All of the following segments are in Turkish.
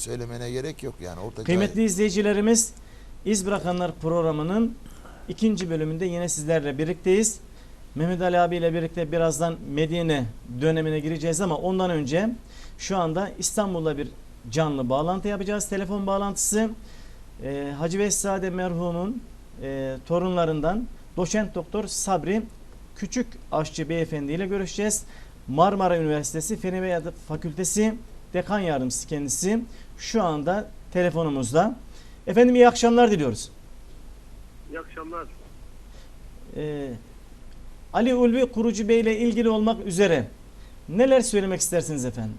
söylemene gerek yok yani. Orta Kıymetli izleyicilerimiz İz Bırakanlar programının ikinci bölümünde yine sizlerle birlikteyiz. Mehmet Ali abiyle birlikte birazdan Medine dönemine gireceğiz ama ondan önce şu anda İstanbul'da bir canlı bağlantı yapacağız. Telefon bağlantısı e, Hacı Vesade merhumun e, torunlarından doçent doktor Sabri Küçük Aşçı Beyefendi ile görüşeceğiz. Marmara Üniversitesi Fen Edebiyatı Fakültesi Dekan Yardımcısı kendisi şu anda telefonumuzda. Efendim iyi akşamlar diliyoruz. İyi akşamlar. Ee, Ali Ulvi Kurucu Bey ile ilgili olmak üzere neler söylemek istersiniz efendim?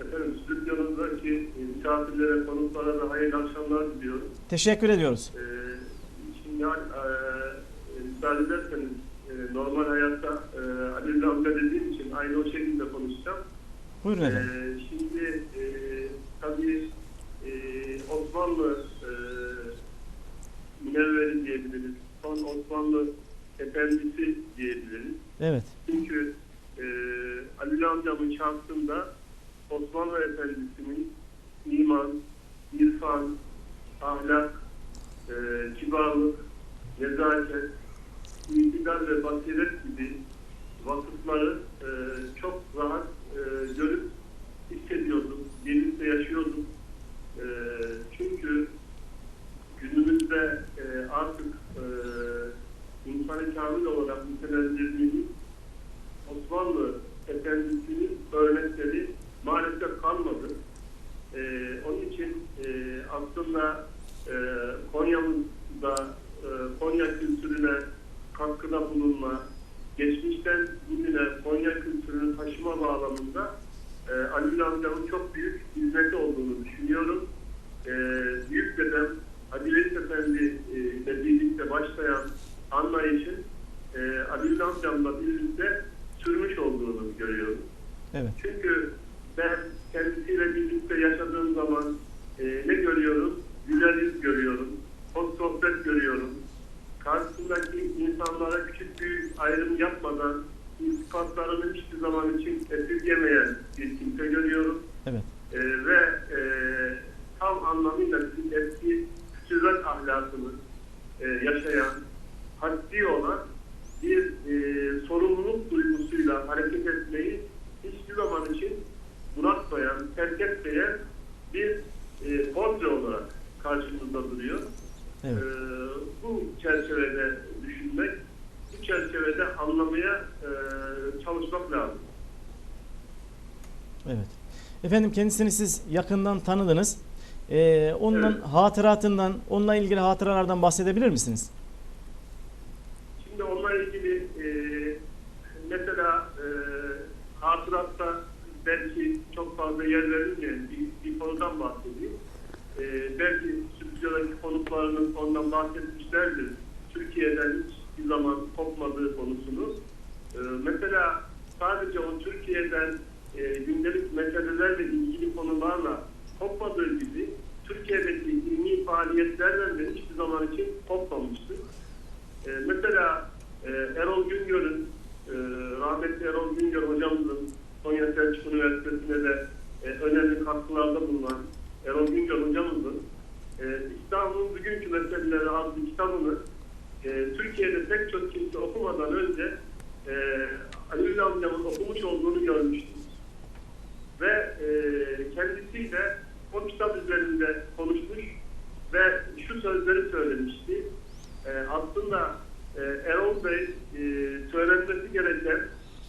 Efendim stüdyonuzdaki misafirlere, konuklara da hayırlı akşamlar diliyorum. Teşekkür ediyoruz. Ee, şimdi e, müsaade ederseniz e, normal hayatta e, Ali Ramza dediğim için aynı o şekilde konuşacağım. Buyurun Ee, efendim. şimdi e, tabii e, Osmanlı e, münevveri diyebiliriz. Son Osmanlı efendisi diyebiliriz. Evet. Çünkü e, Ali amcamın şahsında Osmanlı Efendisi'nin iman, irfan, ahlak, e, kibarlık, nezaket, iktidar ve basiret gibi vasıfları e, çok rahat e, görüp hissediyorduk, birlikte yaşıyorduk. E, çünkü günümüzde e, artık e, insanı kamil olarak nitelendirdiğimiz Osmanlı Efendisi'nin örnekleri maalesef kalmadı. Ee, onun için e, aslında e, Konya'mızda e, Konya kültürüne katkıda bulunma, geçmişten bugüne Konya kültürünü taşıma bağlamında e, Ali amcamın çok büyük hizmeti olduğunu düşünüyorum. E, büyük dedem Ali Reis Efendi e, ile birlikte başlayan anlayışın e, Ali amcamla birlikte sürmüş olduğunu görüyorum. Evet. Çünkü ben kendisiyle birlikte yaşadığım zaman e, ne görüyorum? Güler yüz görüyorum. Hoş sohbet görüyorum. Karşısındaki insanlara küçük büyük ayrım yapmadan iltifatlarını hiçbir zaman için esirgemeyen bir kimse görüyorum. Evet. E, ve e, tam anlamıyla bizim eski sürat ahlakını e, yaşayan, haddi olan bir e, sorumluluk duygusuyla hareket etmeyi hiçbir zaman için bırakmayan, terk etmeyen bir e, portre olarak karşımızda duruyor. Evet. E, bu çerçevede düşünmek, bu çerçevede anlamaya e, çalışmak lazım. Evet. Efendim kendisini siz yakından tanıdınız. Ee, onun Evet. hatıratından, onunla ilgili hatıralardan bahsedebilir misiniz? E, mesela e, hatıratta belki çok fazla yer verilmeyen bir, bir konudan bahsedeyim. E, belki stüdyodaki konuklarının ondan bahsetmişlerdir. Türkiye'den hiçbir zaman kopmadığı konusunu. E, mesela sadece o Türkiye'den e, gündelik meselelerle ilgili konularla kopmadığı gibi Türkiye'deki ilmi faaliyetlerden de hiçbir zaman için kopmamıştır. Ee, mesela e, Erol Güngör'ün, e, rahmetli Erol Güngör hocamızın Konya Selçuk Üniversitesi'ne de e, önemli katkılarda bulunan Erol Güngör hocamızın e, bugünkü meseleleri adlı kitabını e, Türkiye'de pek çok kimse okumadan önce e, amcamın okumuş olduğunu görmüştüm. Ve e, kendisiyle o kitap üzerinde konuşmuş ve şu sözleri söylemişti. Aslında e, Erol Bey e, söylenmesi gereken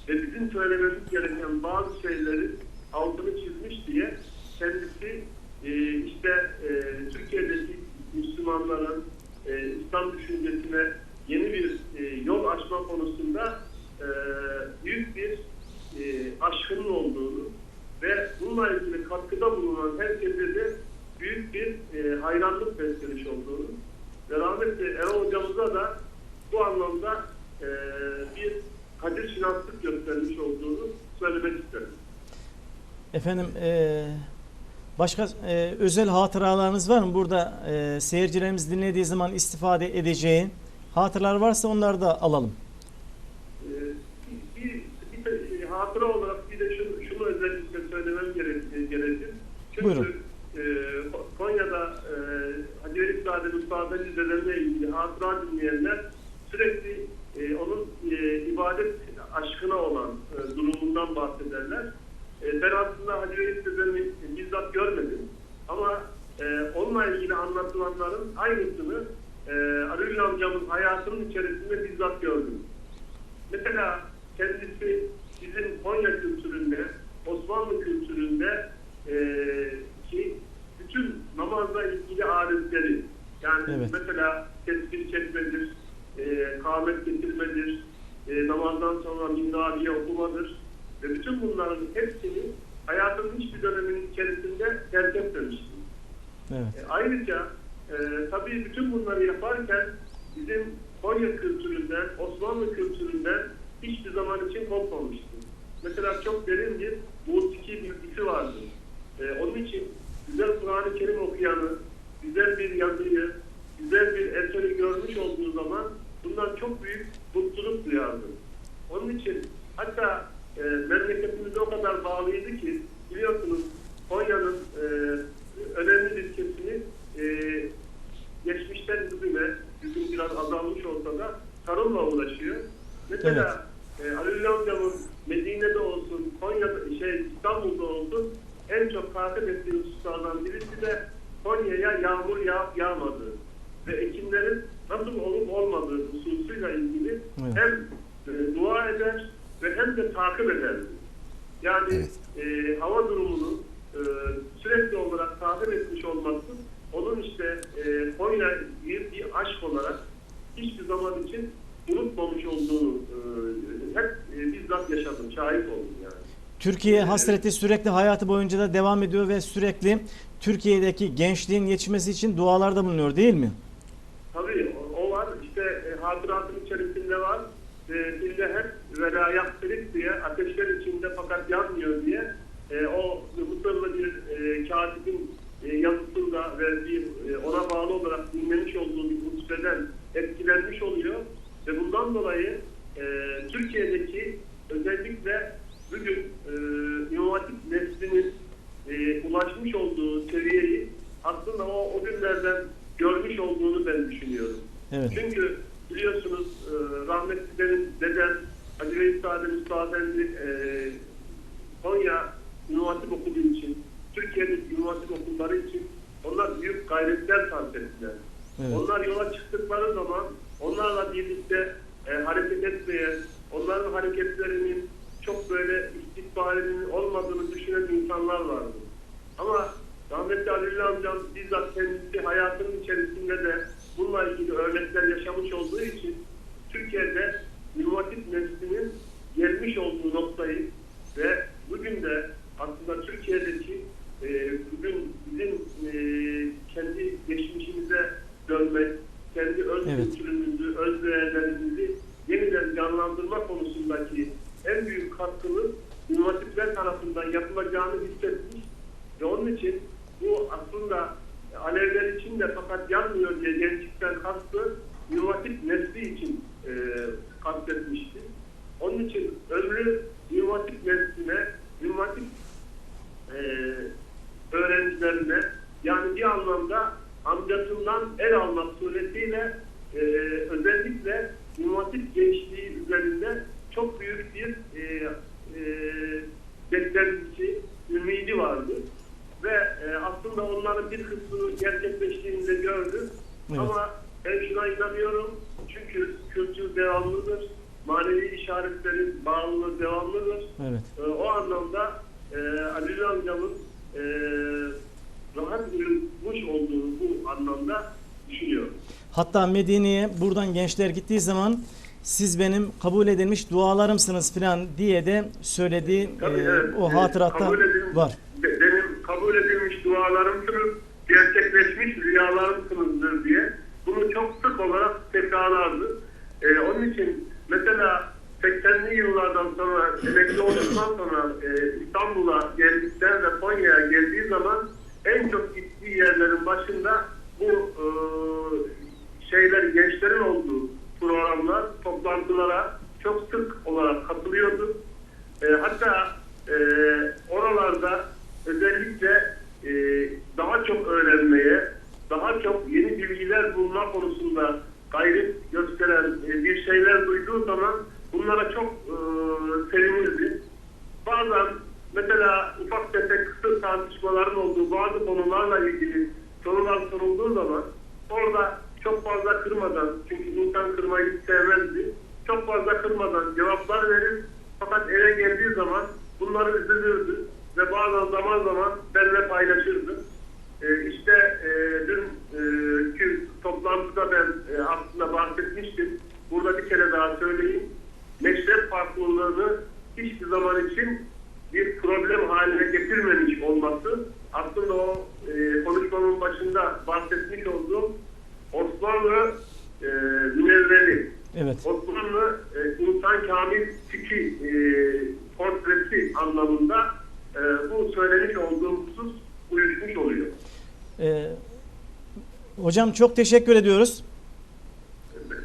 ve bizim söylememiz gereken bazı şeyleri altını çizmiş diye kendisi e, işte e, Türkiye'deki Müslümanların e, İslam düşüncesine yeni bir e, yol açma konusunda e, büyük bir e, aşkının olduğunu ve bununla ilgili katkıda bulunan herkese de büyük bir e, hayranlık beslemiş olduğunu ve rahmetli Erol hocamıza da bu anlamda e, bir kadir şinaslık göstermiş olduğunu söylemek isterim. Efendim eee, başka eee, özel hatıralarınız var mı? Burada eee, seyircilerimiz dinlediği zaman istifade edeceği hatıralar varsa onları da alalım. E, bir, bir, bir hatıra olarak bir de şunu, şunu özellikle söylemem gerek, gerekir. Çünkü Buyurun. e, Konya'da e, Hacı Velik Sade Mustafa Lidelerine ilgili hatıra dinleyenler sürekli e, onun e, ibadet aşkına olan e, durumundan bahsederler. E, ben aslında Hacı Velik Dedelerini bizzat görmedim. Ama e, onunla ilgili anlatılanların aynısını e, Arül amcamın hayatının içerisinde bizzat gördüm. Mesela kendisi bizim Konya kültüründe, Osmanlı kültüründe eee ki bütün namazla ilgili adetleri yani Evet. mesela tesbih çekmedir, eee kâhmet getirmedir, eee, namazdan sonra minnaviye okumadır ve bütün bunların hepsini hayatının hiçbir döneminin içerisinde terk etmemiştir. Evet. E, ayrıca e, tabii bütün bunları yaparken bizim Konya kültüründen, Osmanlı kültüründen hiçbir zaman için kopmamıştı. Mesela çok derin bir musiki bilgisi vardı. E, onun için güzel Kur'an-ı Kerim okuyanı, güzel bir yazıyı, güzel bir eseri görmüş olduğu zaman bundan çok büyük mutluluk duyardı. Onun için hatta e, memleketimize o kadar bağlıydı ki biliyorsunuz Konya'nın e, önemli bir kesimi e, geçmişten bugüne bugün biraz azalmış olsa da tarımla uğraşıyor. Mesela e, Halil amcamın Medine'de olsun, Konya'da, şey İstanbul'da olsun en çok takip ettiği hususlardan birisi de Konya'ya yağmur yağıp yağmadığı ve ekinlerin nasıl olup olmadığı hususuyla ilgili Evet. hem e, dua eder ve hem de takip eder. Yani Evet. e, hava durumunu e, sürekli olarak takip etmiş olması onun işte e, Konya bir, bir aşk olarak hiçbir zaman için unutmamış olduğunu e, hep e, bizzat yaşadım, şahit oldum yani. Türkiye hasreti sürekli hayatı boyunca da devam ediyor ve sürekli Türkiye'deki gençliğin yetişmesi için dualarda bulunuyor değil mi? Tabii o, var. İşte e, hatıratın içerisinde var. E, dille hep velayat kırık diye ateşler içinde fakat yanmıyor diye e, o Mısırlı bir e, katibin yazısında ve bir e, ona bağlı olarak dinlemiş olduğu bir hutbeden etkilenmiş oluyor ve bundan dolayı e, Türkiye'deki özellikle bugün e, Hatip neslinin e, ulaşmış olduğu seviyeyi aslında o, o günlerden görmüş olduğunu ben düşünüyorum. Evet. Çünkü biliyorsunuz e, rahmetli benim dedem Hacı Reis Sade Mustafa Efendi e, Konya Hatip Okulu için, İmam Hatip okulları için onlar büyük gayretler sarf ettiler. Evet. Onlar yola çıktıkları zaman onlarla birlikte e, hareket etmeye, onların hareketlerinin çok böyle istikbalinin olmadığını düşünen insanlar vardı. Ama rahmetli Ali amcam bizzat kendisi hayatının içerisinde de bununla ilgili örnekler yaşamış olduğu için Türkiye'de inovatif neslinin gelmiş olduğu noktayı ve bugün de aslında Türkiye'deki e, bugün bizim e, kendi geçmişimize dönmek, kendi öz Evet. kültürümüzü, öz değerlerimizi yeniden canlandırma konusundaki en büyük katkının inovatifler tarafından yapılacağını hissetmiş ve onun için bu aslında Alevler için de fakat yanmıyor diye gençlikten kastı inovatif nesli için e, kastetmişti. Onun için ömrü inovatif nesline, inovatif e, öğrencilerine yani bir anlamda amcasından el almak suretiyle e, özellikle inovatif gençliği üzerinde çok büyük bir e, e, beklentisi, ümidi vardı. Ve e, aslında onların bir kısmını gerçekleştiğini de gördük. Evet. Ama ben şuna inanıyorum. Çünkü kültür devamlıdır. Manevi işaretlerin bağlılığı devamlıdır. Evet. E, o anlamda e, Ali amcamın e, rahat yürümüş olduğunu bu anlamda düşünüyorum. Hatta Medine'ye buradan gençler gittiği zaman siz benim kabul edilmiş dualarımsınız falan diye de söylediği Tabii, e, evet. o E, hatıratta kabul edilmiş- var. Be- Benim kabul edilmiş dualarımsınız, gerçekleşmiş rüyalarımsınızdır diye bunu çok sık olarak tekrarlardı. E, onun için mesela 80'li yıllardan sonra emekli olduktan sonra e, İstanbul'a geldikten ve Konya'ya geldiği zaman en çok gittiği yerlerin başında bu e, şeyler gençlerin olduğu programlar, toplantılara çok sık olarak katılıyordu. E, hatta e, oralarda özellikle e, daha çok öğrenmeye, daha çok yeni bilgiler bulma konusunda gayret gösteren e, bir şeyler duyduğu zaman bunlara çok e, sevinirdi. Bazen mesela ufak tefek kısa tartışmaların olduğu bazı konularla ilgili sorular sorulduğu zaman orada çok fazla kırmadan çünkü insan kırmayı sevmezdi. Çok fazla kırmadan cevaplar verir fakat eve geldiği zaman bunları üzülürdü ve bazen zaman zaman benimle paylaşırdı. Ee, işte e, dünkü toplantıda ben e, aslında bahsetmiştim. Burada bir kere daha söyleyeyim. Meşrep farklılığını hiçbir zaman için bir problem haline getirmemiş olması aslında o e, konuşmamın başında bahsetmiş olduğum Osmanlı e, münevveri, Evet. Osmanlı e, insan kamil tiki e, portresi anlamında e, bu söylemiş olduğum husus uyuşmuş oluyor. Ee, hocam çok teşekkür ediyoruz.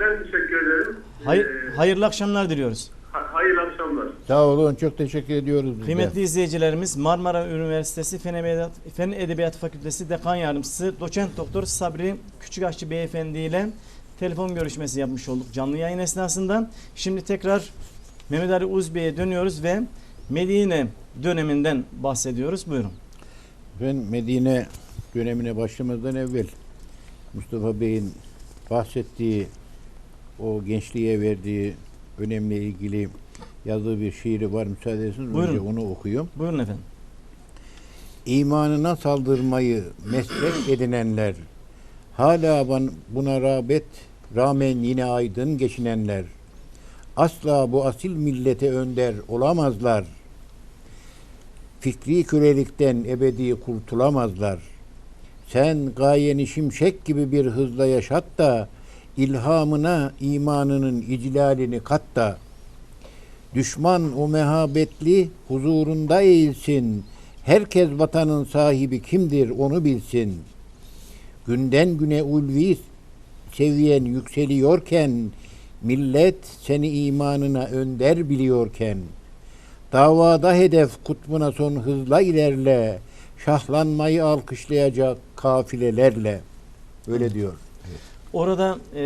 Ben teşekkür ederim. Hayır, E, hayırlı akşamlar diliyoruz. Sağ olun. Çok teşekkür ediyoruz biz de. Kıymetli izleyicilerimiz Marmara Üniversitesi Fen Edebiyat, Fen Edebiyat Fakültesi Dekan Yardımcısı Doçent Doktor Sabri Küçükaşçı Beyefendi ile telefon görüşmesi yapmış olduk canlı yayın esnasında. Şimdi tekrar Mehmet Ali Uz Bey'e dönüyoruz ve Medine döneminden bahsediyoruz. Buyurun. Ben Medine dönemine başlamadan evvel Mustafa Bey'in bahsettiği o gençliğe verdiği önemli ilgili yazdığı bir şiiri var. Müsaade ederseniz Buyurun. önce onu okuyayım. Buyurun efendim. İmanına saldırmayı meslek edinenler, hala buna rağbet rağmen yine aydın geçinenler, asla bu asil millete önder olamazlar. Fikri kölelikten ebedi kurtulamazlar. Sen gayeni şimşek gibi bir hızla yaşat da, ilhamına imanının iclalini kat da, Düşman o mehabetli huzurunda eğilsin. Herkes vatanın sahibi kimdir onu bilsin. Günden güne ulvi seviyen yükseliyorken, millet seni imanına önder biliyorken, davada hedef kutbuna son hızla ilerle, şahlanmayı alkışlayacak kafilelerle. Öyle diyor. Orada e,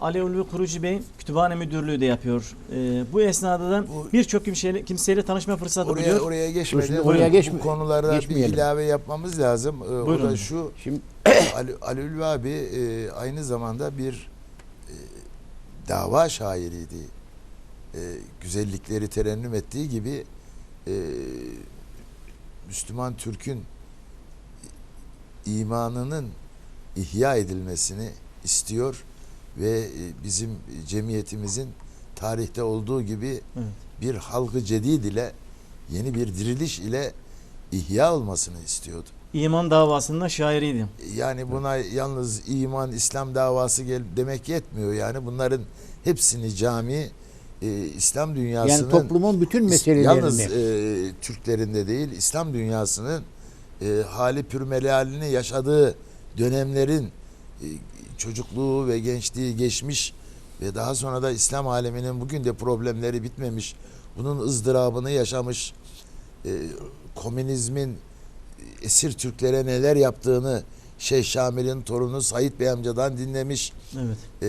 Ali Ulvi Kurucu Bey kütüphane müdürlüğü de yapıyor. E, bu esnada da Bu- birçok kimseyle, kimseyle tanışma fırsatı Oraya buluyor. oraya geçmeden oraya bu geçme- konulara bir ilave yapmamız lazım. Ee, o Buyurun. da şu Şimdi Ali, Ali Ülvi abi e, aynı zamanda bir e, dava şairiydi. E, güzellikleri terennüm ettiği gibi e, Müslüman Türk'ün imanının ihya edilmesini istiyor ve e, bizim cemiyetimizin tarihte olduğu gibi Evet. bir halkı cedid ile yeni bir diriliş ile ihya olmasını istiyordu. İman davasında şairiydi. Yani buna yalnız iman, İslam davası gel demek yetmiyor. Yani bunların hepsini cami, e, İslam dünyasının yani toplumun bütün meselelerini yalnız e, Türklerin de değil, İslam dünyasının e, hali pürmelalini yaşadığı dönemlerin çocukluğu ve gençliği geçmiş ve daha sonra da İslam aleminin bugün de problemleri bitmemiş, bunun ızdırabını yaşamış, e, komünizmin esir Türklere neler yaptığını Şeyh Şamil'in torunu Said Bey amcadan dinlemiş. Evet. E,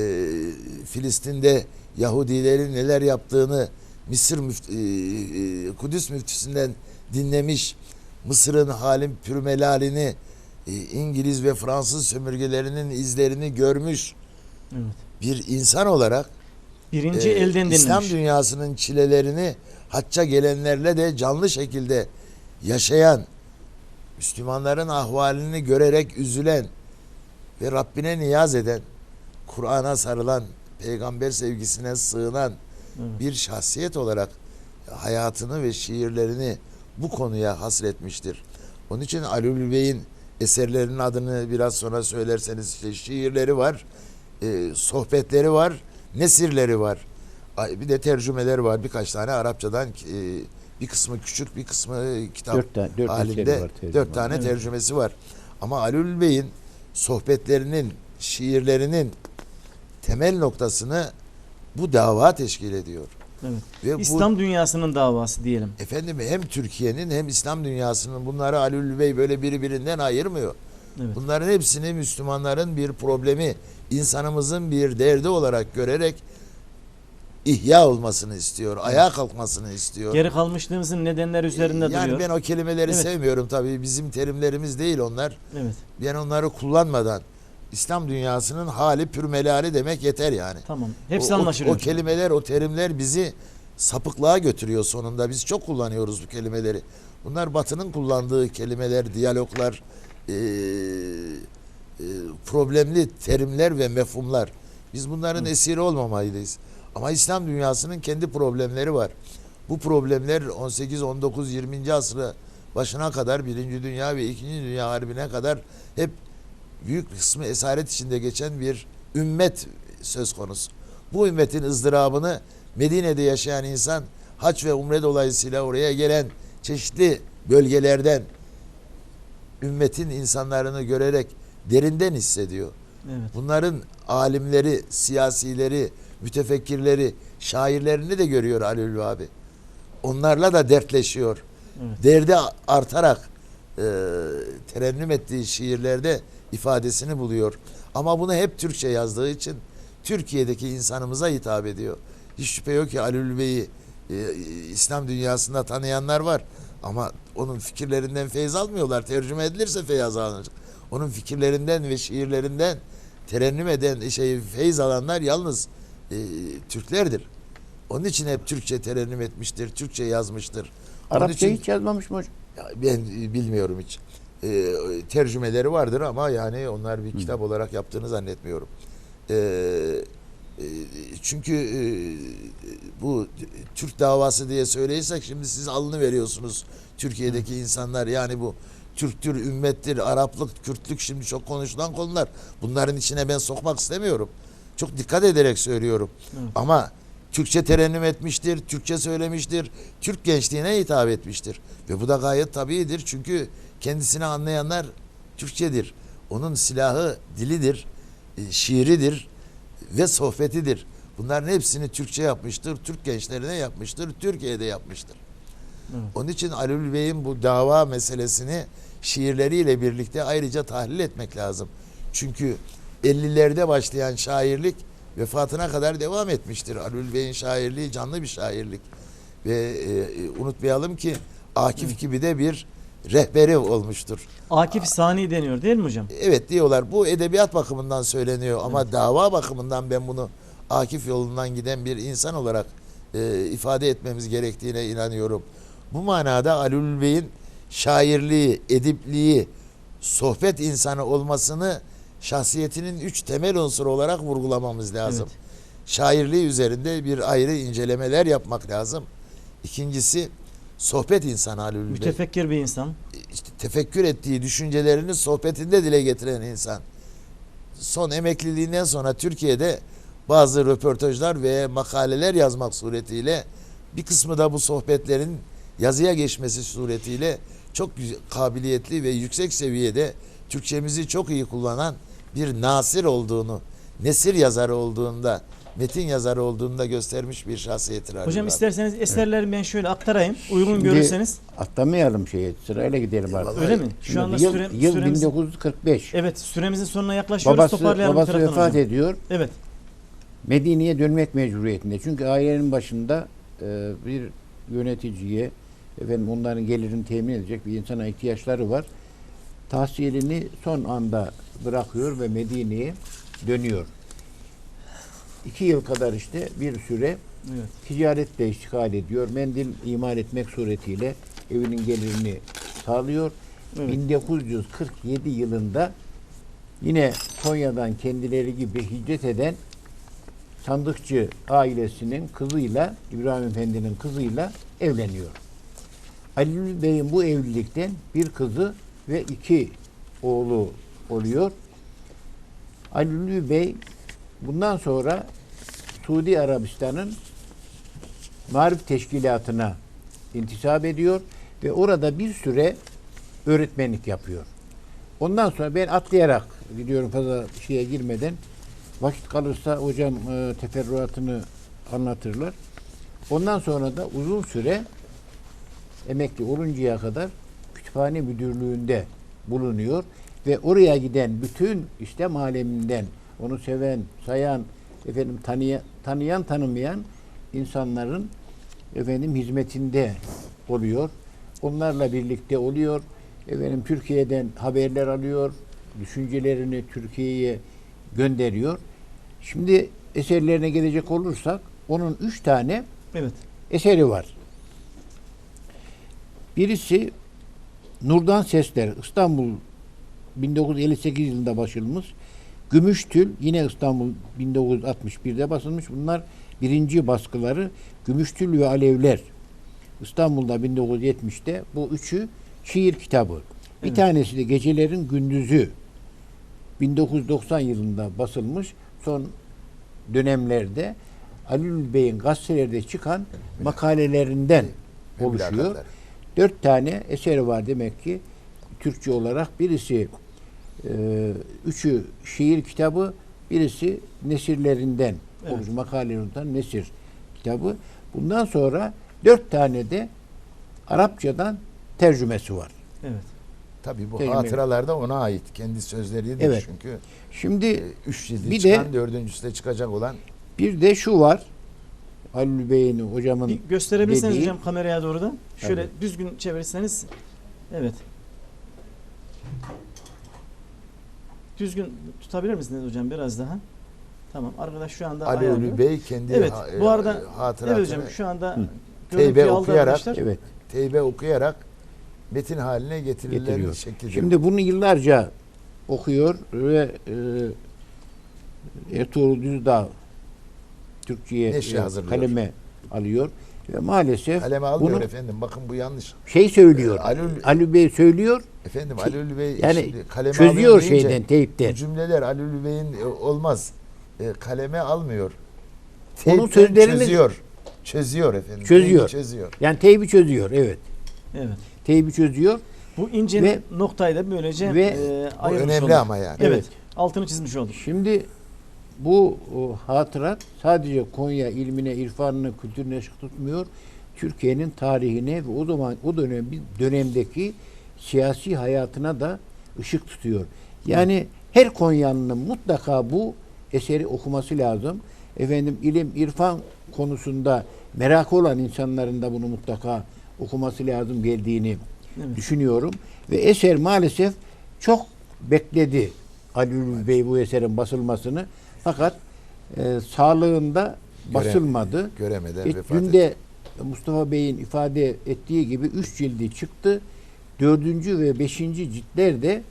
Filistin'de Yahudilerin neler yaptığını Mısır müft- e, e, Kudüs müftüsünden dinlemiş. Mısır'ın halin pürmelalini e, İngiliz ve Fransız sömürgelerinin izlerini görmüş Evet. bir insan olarak Birinci e, elden dinlemiş. İslam dünyasının çilelerini hacca gelenlerle de canlı şekilde yaşayan Müslümanların ahvalini görerek üzülen ve Rabbine niyaz eden Kur'an'a sarılan peygamber sevgisine sığınan Evet. bir şahsiyet olarak hayatını ve şiirlerini bu konuya hasretmiştir. Onun için Ulvi Bey'in eserlerinin adını biraz sonra söylerseniz işte şiirleri var, e, sohbetleri var, nesirleri var. Ay, Bir de tercümeleri var birkaç tane Arapçadan e, bir kısmı küçük bir kısmı kitap dört, tane, dört halinde var. tercüme. dört tane Evet. tercümesi var. Ama Ulvi Bey'in sohbetlerinin, şiirlerinin temel noktasını bu dava teşkil ediyor. Evet. Ve bu İslam dünyasının davası diyelim. efendim hem Türkiye'nin hem İslam dünyasının bunları Ulvi Bey böyle birbirinden ayırmıyor. Evet. Bunların hepsini Müslümanların bir problemi, insanımızın bir derdi olarak görerek ihya olmasını istiyor, ayağa kalkmasını istiyor. Geri kalmışlığımızın nedenleri üzerinde yani duruyor. ben o kelimeleri Evet. sevmiyorum tabii. Bizim terimlerimiz değil onlar. Evet. Ben onları kullanmadan İslam dünyasının hali pürmelali demek yeter yani. Tamam. Hepsi o, o- anlaşılıyor. O, kelimeler, o terimler bizi sapıklığa götürüyor sonunda. Biz çok kullanıyoruz bu kelimeleri. Bunlar Batı'nın kullandığı kelimeler, diyaloglar, eee, eee, problemli terimler ve mefhumlar. Biz bunların esiri olmamalıyız. Ama İslam dünyasının kendi problemleri var. Bu problemler 18, 19, 20. asrı başına kadar Birinci Dünya ve İkinci Dünya Harbi'ne kadar hep büyük bir kısmı esaret içinde geçen bir ümmet söz konusu. Bu ümmetin ızdırabını Medine'de yaşayan insan haç ve umre dolayısıyla oraya gelen çeşitli bölgelerden ümmetin insanlarını görerek derinden hissediyor. Evet. Bunların alimleri, siyasileri, mütefekkirleri, şairlerini de görüyor Ali Ülvi abi. Onlarla da dertleşiyor. Evet. Derdi artarak e, terennüm ettiği şiirlerde ifadesini buluyor. Ama bunu hep Türkçe yazdığı için Türkiye'deki insanımıza hitap ediyor. Hiç şüphe yok ki Ali Ülvi Bey'i e, İslam dünyasında tanıyanlar var. Ama onun fikirlerinden feyiz almıyorlar. Tercüme edilirse feyiz alınacak. Onun fikirlerinden ve şiirlerinden terennüm eden şey feyiz alanlar yalnız e, Türklerdir. Onun için hep Türkçe terennüm etmiştir, Türkçe yazmıştır. Arapça için hiç yazmamış mı hocam? ya ben e, bilmiyorum hiç. E, tercümeleri vardır ama yani onlar bir kitap olarak yaptığını zannetmiyorum. E, e, çünkü e, bu Türk davası diye söyleysek şimdi siz alını veriyorsunuz Türkiye'deki insanlar yani bu Türktür, ümmettir, Araplık, Kürtlük şimdi çok konuşulan konular. Bunların içine ben sokmak istemiyorum. Çok dikkat ederek söylüyorum. Evet. Ama Türkçe terennüm etmiştir, Türkçe söylemiştir, Türk gençliğine hitap etmiştir. Ve bu da gayet tabiidir çünkü kendisini anlayanlar Türkçedir. Onun silahı dilidir, e, şiiridir ve sohbetidir. Bunların hepsini Türkçe yapmıştır, Türk gençlerine yapmıştır, Türkiye'de yapmıştır. Evet. Onun için Ali Ülvi Bey'in bu dava meselesini şiirleriyle birlikte ayrıca tahlil etmek lazım. Çünkü 50'lerde başlayan şairlik vefatına kadar devam etmiştir. Ali Ülvi Bey'in şairliği canlı bir şairlik. Ve e, unutmayalım ki Akif gibi de bir rehberi olmuştur. Akif Sani deniyor değil mi hocam? Evet diyorlar bu edebiyat bakımından söyleniyor ama dava bakımından ben bunu Akif yolundan giden bir insan olarak e, ifade etmemiz gerektiğine inanıyorum. Bu manada Ali Ülvi Bey'in şairliği, edipliği, sohbet insanı olmasını şahsiyetinin üç temel unsuru olarak vurgulamamız lazım. Evet. Şairliği üzerinde bir ayrı incelemeler yapmak lazım. İkincisi sohbet insanı Ali Ülvi Bey Mütefekkir bir insan. işte tefekkür ettiği düşüncelerini sohbetinde dile getiren insan. Son emekliliğinden sonra Türkiye'de bazı röportajlar ve makaleler yazmak suretiyle bir kısmı da bu sohbetlerin yazıya geçmesi suretiyle çok kabiliyetli ve yüksek seviyede Türkçemizi çok iyi kullanan bir nasir olduğunu, nesir yazarı olduğunda, metin yazarı olduğunda göstermiş bir şahsiyettir. Ali Hocam Rıza. isterseniz eserleri ben şöyle aktarayım. Uygun Şimdi görürseniz. Atlamayalım şeye. Sırayla gidelim artık. Vallahi Öyle mi? Şu Şimdi anda yıl, süre, yıl süremiz... 1945. Evet süremizin sonuna yaklaşıyoruz. Babası, Toparlayalım babası vefat hocam. ediyor. Evet. Medine'ye dönmek mecburiyetinde. Çünkü ailenin başında e, bir yöneticiye efendim onların gelirini temin edecek bir insana ihtiyaçları var. Tahsilini son anda bırakıyor ve Medine'ye dönüyor. İki yıl kadar işte bir süre Evet. ticaretle iştigal ediyor. Mendil imal etmek suretiyle evinin gelirini sağlıyor. Evet. 1947 yılında yine Konya'dan kendileri gibi hicret eden sandıkçı ailesinin kızıyla İbrahim Efendi'nin kızıyla evleniyor. Ali Bey'in bu evlilikten bir kızı ve iki oğlu oluyor. Ali Bey bundan sonra Suudi Arabistan'ın Marif Teşkilatı'na intisap ediyor ve orada bir süre öğretmenlik yapıyor. Ondan sonra ben atlayarak gidiyorum fazla şeye girmeden. Vakit kalırsa hocam e, teferruatını anlatırlar. Ondan sonra da uzun süre emekli oluncaya kadar kütüphane müdürlüğünde bulunuyor ve oraya giden bütün İslam aleminden onu seven, sayan, efendim tanıyan, tanıyan tanımayan insanların efendim hizmetinde oluyor. Onlarla birlikte oluyor. Efendim Türkiye'den haberler alıyor. Düşüncelerini Türkiye'ye gönderiyor. Şimdi eserlerine gelecek olursak onun üç tane Evet. eseri var. Birisi Nurdan Sesler İstanbul 1958 yılında basılmış. Gümüştül yine İstanbul 1961'de basılmış. Bunlar birinci baskıları Gümüştül ve Alevler. İstanbul'da 1970'te bu üçü şiir kitabı. Bir Evet. tanesi de Gecelerin Gündüzü 1990 yılında basılmış. Son dönemlerde Halil Bey'in gazetelerde çıkan makalelerinden oluşuyor. Dört tane eseri var demek ki Türkçe olarak. Birisi üçü şiir kitabı, birisi nesirlerinden Evet. oluşuyor. Makalelerinden nesir kitabı. Bundan sonra dört tane de Arapçadan tercümesi var. Evet. Tabii bu Tecrübe. hatıralarda ona ait. Kendi sözleridir Evet. çünkü. Şimdi E, üç cildi bir de- çıkan, dördüncüsü de çıkacak olan bir de şu var. Halil Bey'in hocamın Bir gösterebilirseniz dediği- hocam kameraya doğru da. Şöyle Tabii. düzgün çevirirseniz. Evet. Düzgün tutabilir misiniz hocam biraz daha? Tamam. Arkadaş şu anda Ali. Ölü Bey kendi Evet, ha- bu arada- e, hatıratını Evet hocam şu anda Teybe okuyarak- evet teybe okuyarak metin haline getirilen şekilde. Şimdi bunu yıllarca okuyor ve e, Ertuğrul Düzdağ Türkçe'ye e, kaleme alıyor ve maalesef kaleme almıyor bunu efendim. Bakın bu yanlış. şey söylüyor. Ali- Ali, Bey söylüyor. Efendim Ki- Ali Ölü Bey Yani şimdi kaleme çözüyor alıyor deyince şeyden teypten. Bu cümleler Ali Ölü Bey'in e, olmaz. E, kaleme almıyor. Onun Teypten sözlerini- çözüyor. Çözüyor efendim. Çözüyor. Teybi çözüyor. Yani teybi çözüyor evet. Evet. Teybi çözüyor. Bu ince Ve- noktayı da böylece ve e, Bu ayırmış önemli olduk. ama yani. Evet. Evet. Altını çizmiş olduk. Şimdi bu o, hatırat sadece Konya ilmine, irfanına, kültürüne ışık tutmuyor. Türkiye'nin tarihine ve o zaman o dönem dönemdeki siyasi hayatına da ışık tutuyor. Yani her Konyalı'nın mutlaka bu eseri okuması lazım. Efendim ilim, irfan konusunda merakı olan insanların da bunu mutlaka okuması lazım geldiğini Evet. düşünüyorum. Ve eser maalesef çok bekledi Ali Bey bu eserin basılmasını. Fakat e, sağlığında basılmadı. Göremeden E, vefat dün etti. de Mustafa Bey'in ifade ettiği gibi üç cildi çıktı. Dördüncü ve beşinci ciltler de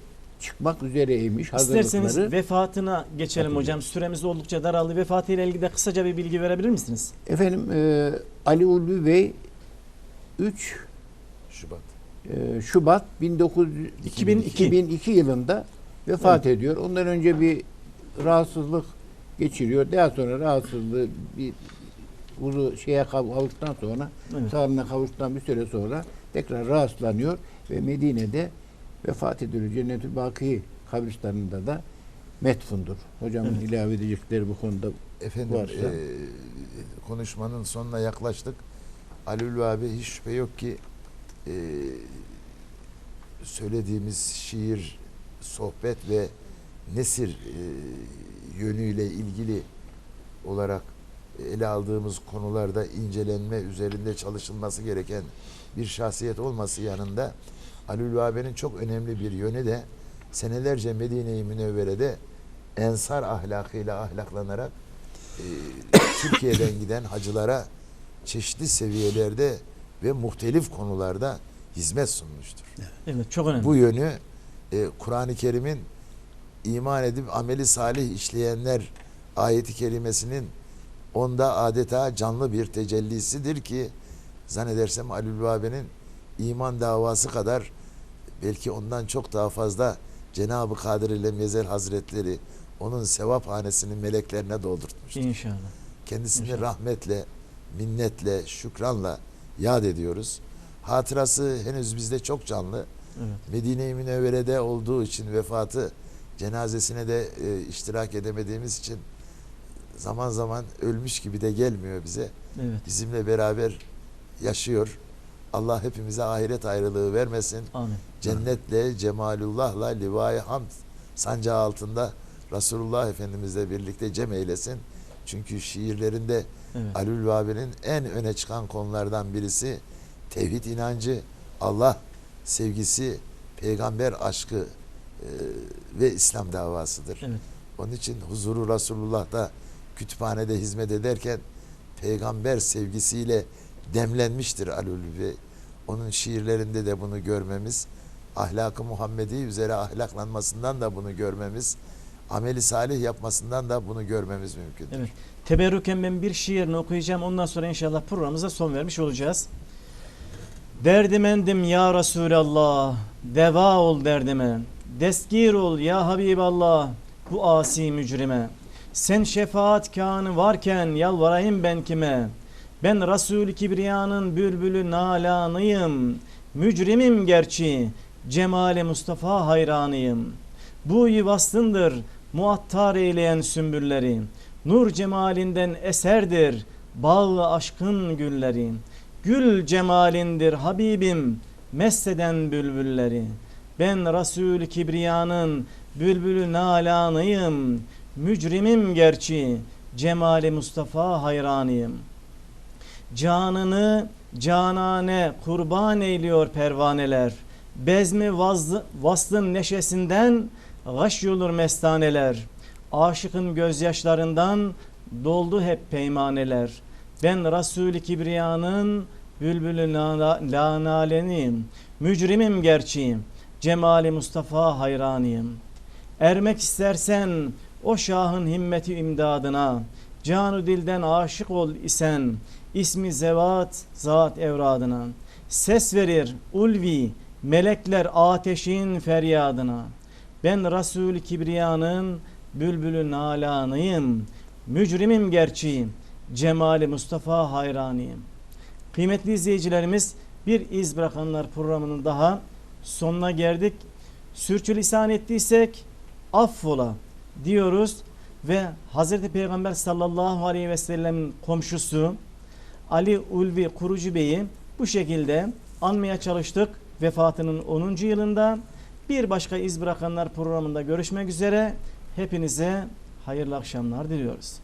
çıkmak üzereymiş İsterseniz vefatına geçelim Tabii. hocam. Süremiz oldukça daraldı. Vefatıyla ilgili de kısaca bir bilgi verebilir misiniz? Efendim e, Ali Ulvi Bey 3 Şubat. e, Şubat 1900 2002. 2002 yılında vefat ediyor. Ondan önce bir rahatsızlık geçiriyor. Daha sonra rahatsızlığı bir uzun şeye kavuştuktan sonra Evet. sağlığına kavuştuktan bir süre sonra tekrar rahatsızlanıyor ve Medine'de vefat ediyor. Cennet-ül Baki kabristanında da metfundur. Hocamın Evet. ilave edecekleri bu konuda Efendim Varsa. e, konuşmanın sonuna yaklaştık. Ali Ülvi abi hiç şüphe yok ki e, söylediğimiz şiir, sohbet ve nesir e, yönüyle ilgili olarak ele aldığımız konularda incelenme üzerinde çalışılması gereken bir şahsiyet olması yanında Ali Ülvi abinin çok önemli bir yönü de senelerce Medine-i Münevvere'de ensar ahlakıyla ahlaklanarak e, Türkiye'den giden hacılara çeşitli seviyelerde ve muhtelif konularda hizmet sunmuştur. Evet çok önemli. Bu yönü e, Kur'an-ı Kerim'in iman edip ameli salih işleyenler ayeti kerimesinin onda adeta canlı bir tecellisidir ki zannedersem Ali Ülvabe'nin iman davası kadar belki ondan çok daha fazla Cenab-ı Kadir ile Mezel Hazretleri onun sevap hanesini meleklerine doldurtmuştur. İnşallah. Kendisini İnşallah. rahmetle, minnetle, şükranla yad ediyoruz. Hatırası henüz bizde çok canlı. Evet. Medine-i Münevvere'de olduğu için vefatı cenazesine de e, iştirak edemediğimiz için zaman zaman ölmüş gibi de gelmiyor bize. Evet. Bizimle beraber yaşıyor. Allah hepimize ahiret ayrılığı vermesin. Amin. Cennetle, cemalullahla, livai hamd sancağı altında Resulullah Efendimizle birlikte cem eylesin. Çünkü şiirlerinde Evet. Ali Ulvi abinin en öne çıkan konulardan birisi tevhid inancı, Allah sevgisi, peygamber aşkı ve İslam davasıdır. Evet. Onun için huzuru Resulullah'ta kütüphanede hizmet ederken peygamber sevgisiyle demlenmiştir Ulvi Bey. Onun şiirlerinde de bunu görmemiz, ahlakı Muhammedi üzere ahlaklanmasından da bunu görmemiz, ameli salih yapmasından da bunu görmemiz mümkündür. Evet. Teberrüken ben bir şiirini okuyacağım. Ondan sonra inşallah programımıza son vermiş olacağız. Derdimendim ya Resulallah, deva ol derdime. Destgir ol ya Habiballah, bu asi mücrime. Sen şefaat kanı varken yalvarayım ben kime? Ben Resul-i Kibriya'nın bülbülü nalanıyım. Mücrimim gerçi, cemali Mustafa hayranıyım. Bu yuvastındır, muattar eyleyen sümbülleri. Nur cemalinden eserdir, bağlı aşkın gülleri. Gül cemalindir Habibim, messeden bülbülleri. Ben Resul Kibriya'nın bülbülü nalanıyım. Mücrimim gerçi, cemali Mustafa hayranıyım. Canını canane kurban eyliyor pervaneler. Bezmi vazlı, vaslın neşesinden gaş yolur mestaneler. Aşıkın gözyaşlarından doldu hep peymaneler. Ben Resul-i Kibriya'nın bülbülü lana- lanaleniyim. Mücrimim gerçi, cemali Mustafa hayranıyım. Ermek istersen o şahın himmeti imdadına, canu dilden aşık ol isen, ismi zevat zat evradına. Ses verir ulvi, melekler ateşin feryadına. Ben Resul-i Kibriya'nın bülbülü nalanıyım. Mücrimim gerçi, cemali Mustafa hayranıyım. Kıymetli izleyicilerimiz bir iz bırakanlar programının daha sonuna geldik. Sürçülisan ettiysek affola diyoruz ve Hazreti Peygamber sallallahu aleyhi ve sellem'in komşusu Ali Ulvi Kurucu Bey'i bu şekilde anmaya çalıştık vefatının 10. yılında. Bir başka iz bırakanlar programında görüşmek üzere. Hepinize hayırlı akşamlar diliyoruz.